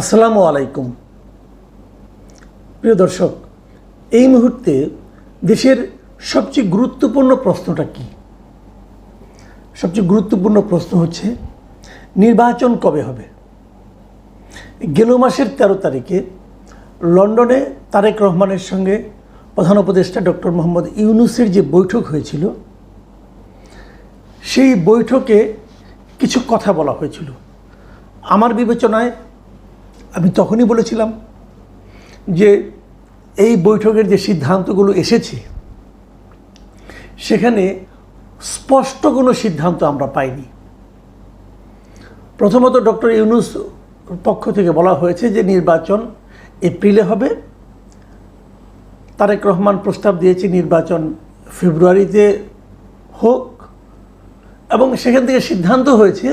আসসালামু আলাইকুম। প্রিয় দর্শক, এই মুহূর্তে দেশের সবচেয়ে গুরুত্বপূর্ণ প্রশ্নটা কি? সবচেয়ে গুরুত্বপূর্ণ প্রশ্ন হচ্ছে, নির্বাচন কবে হবে? গেল মাসের তেরো তারিখে লন্ডনে তারেক রহমানের সঙ্গে প্রধান উপদেষ্টা ডক্টর মোহাম্মদ ইউনুসের যে বৈঠক হয়েছিল, সেই বৈঠকে কিছু কথা বলা হয়েছিল। আমার বিবেচনায় আমি তখনই বলেছিলাম যে এই বৈঠকের যে সিদ্ধান্তগুলো এসেছে, সেখানে স্পষ্ট কোনো সিদ্ধান্ত আমরা পাইনি। প্রথমত ডক্টর ইউনুস পক্ষ থেকে বলা হয়েছে যে নির্বাচন এপ্রিলে হবে। তারেক রহমান প্রস্তাব দিয়েছে নির্বাচন ফেব্রুয়ারিতে হোক এবং সেখান থেকে সিদ্ধান্ত হয়েছে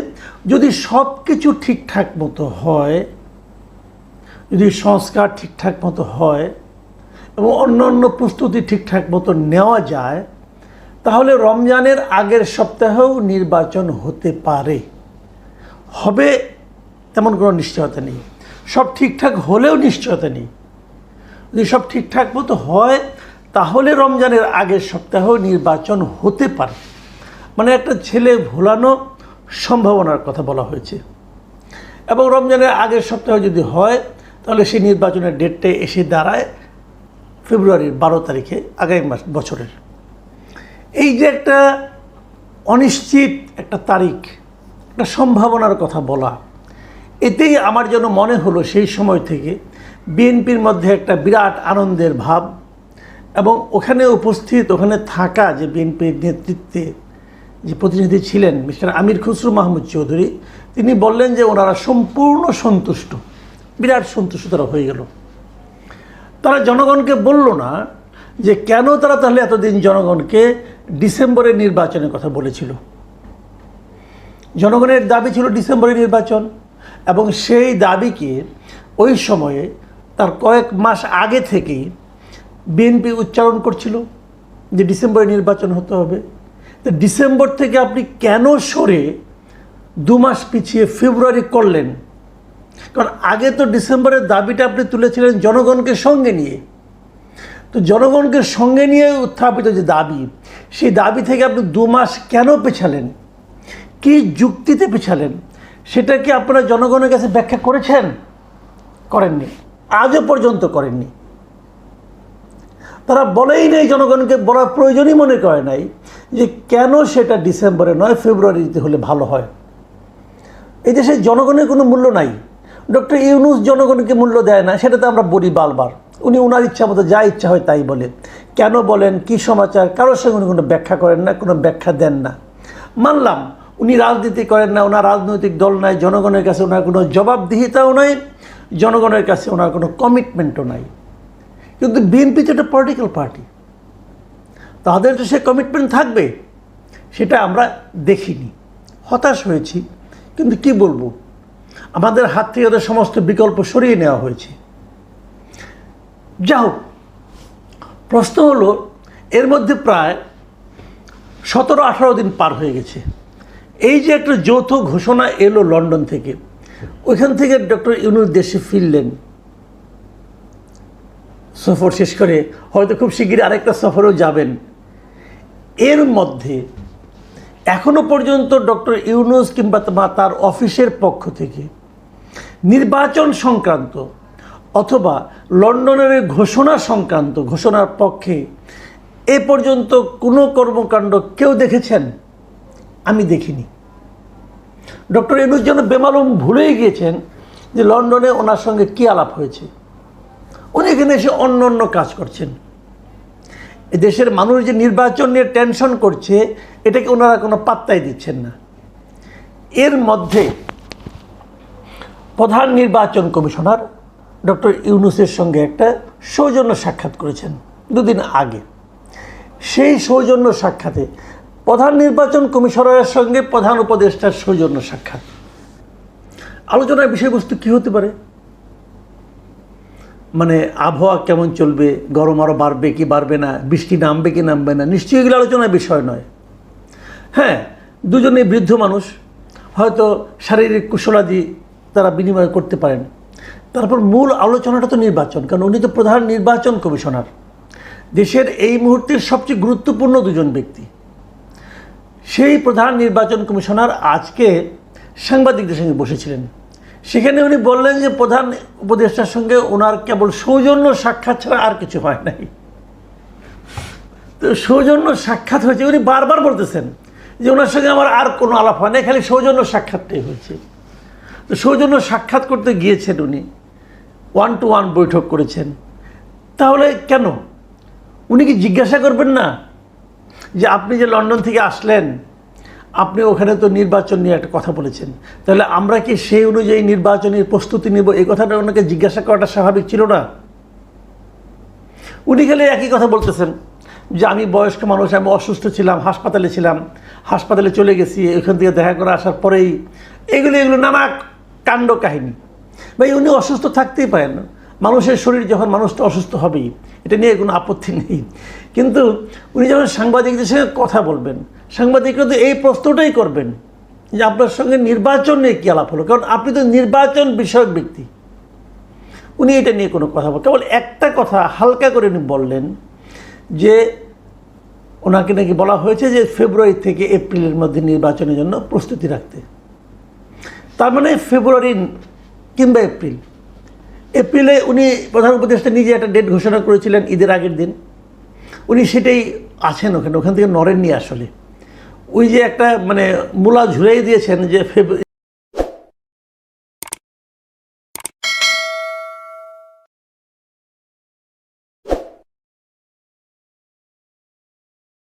যদি সব কিছু ঠিকঠাক মতো হয় যদি সংস্কার ঠিকঠাক মতো হয় এবং অন্য অন্য প্রস্তুতি ঠিকঠাক মতো নেওয়া যায়, তাহলে রমজানের আগের সপ্তাহেও নির্বাচন হতে পারে। হবে তেমন কোনো নিশ্চয়তা নেই। সব ঠিকঠাক হলেও নিশ্চয়তা নেই। যদি সব ঠিকঠাক মতো হয়, তাহলে রমজানের আগের সপ্তাহেও নির্বাচন হতে পারে। মানে একটা ছেলে ভোলানো সম্ভাবনার কথা বলা হয়েছে। এবং রমজানের আগের সপ্তাহে যদি হয় তাহলে সেই নির্বাচনের ডেটটা এসে দাঁড়ায় ফেব্রুয়ারির বারো তারিখে, আগামী মাস, বছরের। এই যে একটা অনিশ্চিত একটা তারিখ, একটা সম্ভাবনার কথা বলা, এতেই আমার যেন মনে হলো সেই সময় থেকে বিএনপির মধ্যে একটা বিরাট আনন্দের ভাব এবং ওখানে উপস্থিত, ওখানে থাকা যে বিএনপির নেতৃত্বে যে প্রতিনিধি ছিলেন মিস্টার আমির খুসরু মাহমুদ চৌধুরী, তিনি বললেন যে ওনারা সম্পূর্ণ সন্তুষ্ট। বিরাট সন্তুষ্ট তারা হয়ে গেল। তারা জনগণকে বলল না যে কেন তারা তাহলে এতদিন জনগণকে ডিসেম্বরের নির্বাচনের কথা বলেছিল। জনগণের দাবি ছিল ডিসেম্বরের নির্বাচন এবং সেই দাবিকে ওই সময়ে তার কয়েক মাস আগে থেকেই বিএনপি উচ্চারণ করছিল যে ডিসেম্বরে নির্বাচন হতে হবে। তো ডিসেম্বর থেকে আপনি কেন সরে দু মাস পিছিয়ে ফেব্রুয়ারি করলেন? কারণ আগে তো ডিসেম্বরের দাবিটা আপনি তুলেছিলেন জনগণকে সঙ্গে নিয়ে। তো জনগণকে সঙ্গে নিয়ে উত্থাপিত যে দাবি, সেই দাবি থেকে আপনি দু মাস কেন পেছালেন? কি যুক্তিতে পেছালেন? সেটা কি আপনারা জনগণের কাছে ব্যাখ্যা করেছেন? করেননি। আজও পর্যন্ত করেননি। তারা বলেই নেই জনগণকে, বলার প্রয়োজনই মনে করে নাই যে কেন সেটা ডিসেম্বরে নয়, ফেব্রুয়ারিতে হলে ভালো হয়। এই দেশে জনগণের কোনো মূল্য নাই। ডক্টর ইউনুস জনগণকে মূল্য দেয় না? সেটা তো আমরা বলি বারবার। উনি ওনার ইচ্ছা মতো যা ইচ্ছা হয় তাই বলে। কেন বলেন? কি সমাচার? কারোর সঙ্গে উনি কোনো ব্যাখ্যা করেন না, কোনো ব্যাখ্যা দেন না। মানলাম, উনি রাজনীতি করেন না ওনার রাজনৈতিক দল নাই, জনগণের কাছে ওনার কোনো জবাবদিহিতাও নাই, জনগণের কাছে ওনার কোনো কমিটমেন্টও নাই। কিন্তু বিএনপি তো একটা পলিটিক্যাল পার্টি তাদের তো সে কমিটমেন্ট থাকবে, সেটা আমরা দেখিনি। হতাশ হয়েছি। কিন্তু কি বলব? আমাদের হাত থেকে ওদের সমস্ত বিকল্প সরিয়ে নেওয়া হয়েছে। যা হোক, প্রশ্ন হলো, এর মধ্যে প্রায় সতেরো আঠারো দিন পার হয়ে গেছে। এই যে একটা যৌথ ঘোষণা এলো লন্ডন থেকে, ওইখান থেকে ডক্টর ইউনুস দেশে ফিরলেন। সফর শেষ করে হয়তো খুব শিগগিরই আরেকটা সফরেও যাবেন। এর মধ্যে এখনও পর্যন্ত ডক্টর ইউনুস কিংবা তার অফিসের পক্ষ থেকে নির্বাচন সংক্রান্ত অথবা লন্ডনের ঘোষণা সংক্রান্ত ঘোষণার পক্ষে এ পর্যন্ত কোনো কর্মকাণ্ড কেউ দেখেছেন? আমি দেখিনি। ডক্টর ইউনুস যেন বেমালুম ভুলেই গিয়েছেন যে লন্ডনে ওনার সঙ্গে কী আলাপ হয়েছে। উনি এখানে এসে অন্য অন্য কাজ করছেন। দেশের মানুষ যে নির্বাচন নিয়ে টেনশন করছে, এটাকে ওনারা কোনো পাত্তাই দিচ্ছেন না। এর মধ্যে প্রধান নির্বাচন কমিশনার ডক্টর ইউনুসের সঙ্গে একটা সৌজন্য সাক্ষাৎ করেছেন দুদিন আগে। সেই সৌজন্য সাক্ষাতে প্রধান নির্বাচন কমিশনারের সঙ্গে প্রধান উপদেষ্টার সৌজন্য সাক্ষাৎ। আলোচনার বিষয়বস্তু কী হতে পারে? মানে আবহাওয়া কেমন চলবে, গরম আরও বাড়বে কি বাড়বে না, বৃষ্টি নামবে কি নামবে না, নিশ্চয়ই এগুলো আলোচনার বিষয় নয়। হ্যাঁ দুজনেই বৃদ্ধ মানুষ, হয়তো শারীরিক কুশলাদি তারা বিনিময় করতে পারেন। তারপর মূল আলোচনাটা তো নির্বাচন, কারণ উনি তো প্রধান নির্বাচন কমিশনার। দেশের এই মুহূর্তের সবচেয়ে গুরুত্বপূর্ণ দুজন ব্যক্তি। সেই প্রধান নির্বাচন কমিশনার আজকে সাংবাদিকদের সঙ্গে বসেছিলেন। সেখানে উনি বললেন যে প্রধান উপদেষ্টার সঙ্গে ওনার কেবল সৌজন্য সাক্ষাৎ ছাড়া আর কিছু হয় নাই। তো সৌজন্য সাক্ষাৎ হয়েছে। উনি বারবার বলতেছেন যে ওনার সঙ্গে আমার আর কোনো আলাপ হয় না খালি সৌজন্য সাক্ষাৎটাই হয়েছে। তো সৌজন্য সাক্ষাৎ করতে গিয়েছেন উনি ওয়ান টু ওয়ান বৈঠক করেছেন। তাহলে কেন? উনি কি জিজ্ঞাসা করবেন না যে আপনি যে লন্ডন থেকে আসলেন আপনি ওখানে তো নির্বাচন নিয়ে একটা কথা বলেছেন। তাহলে আমরা কি সেই অনুযায়ী নির্বাচনের প্রস্তুতি নেব? এই কথাটা ওনাকে জিজ্ঞাসা করাটা স্বাভাবিক ছিল না। উনি গেলে একই কথা বলতেছেন যে আমি বয়স্ক মানুষ, আমি অসুস্থ ছিলাম, হাসপাতালে ছিলাম, হাসপাতালে চলে গেছি, এখান থেকে দেখা করে আসার পরেই এগুলো এগুলো নানা কাণ্ড কাহিনী। ভাই, উনি অসুস্থ থাকতেই পারেন না। মানুষের শরীর যখন মানুষটা অসুস্থ হবেই, এটা নিয়ে কোনো আপত্তি নেই। কিন্তু উনি যখন সাংবাদিকদের সঙ্গে কথা বলবেন, সাংবাদিকরা তো এই প্রশ্নটাই করবেন যে আপনার সঙ্গে নির্বাচন নিয়ে কী আলাপ হলো? কারণ আপনি তো নির্বাচন বিষয়ক ব্যক্তি। উনি এটা নিয়ে কোনো কথা বল কেবল একটা কথা হালকা করে উনি বললেন যে ওনাকে নাকি বলা হয়েছে যে ফেব্রুয়ারি থেকে এপ্রিলের মধ্যে নির্বাচনের জন্য প্রস্তুতি রাখতে। তার মানে ফেব্রুয়ারি কিংবা এপ্রিল। এপ্রিলে উনি প্রধান উপদেষ্টা নিজে একটা ডেট ঘোষণা করেছিলেন ঈদের আগের দিন। উনি সেটাই আছেন ওখানে, ওখান থেকে নরেননি আসলে। ওই যে একটা মানে মূলা ঝুলাই দিয়েছেন যে ফেব্রুয়ারি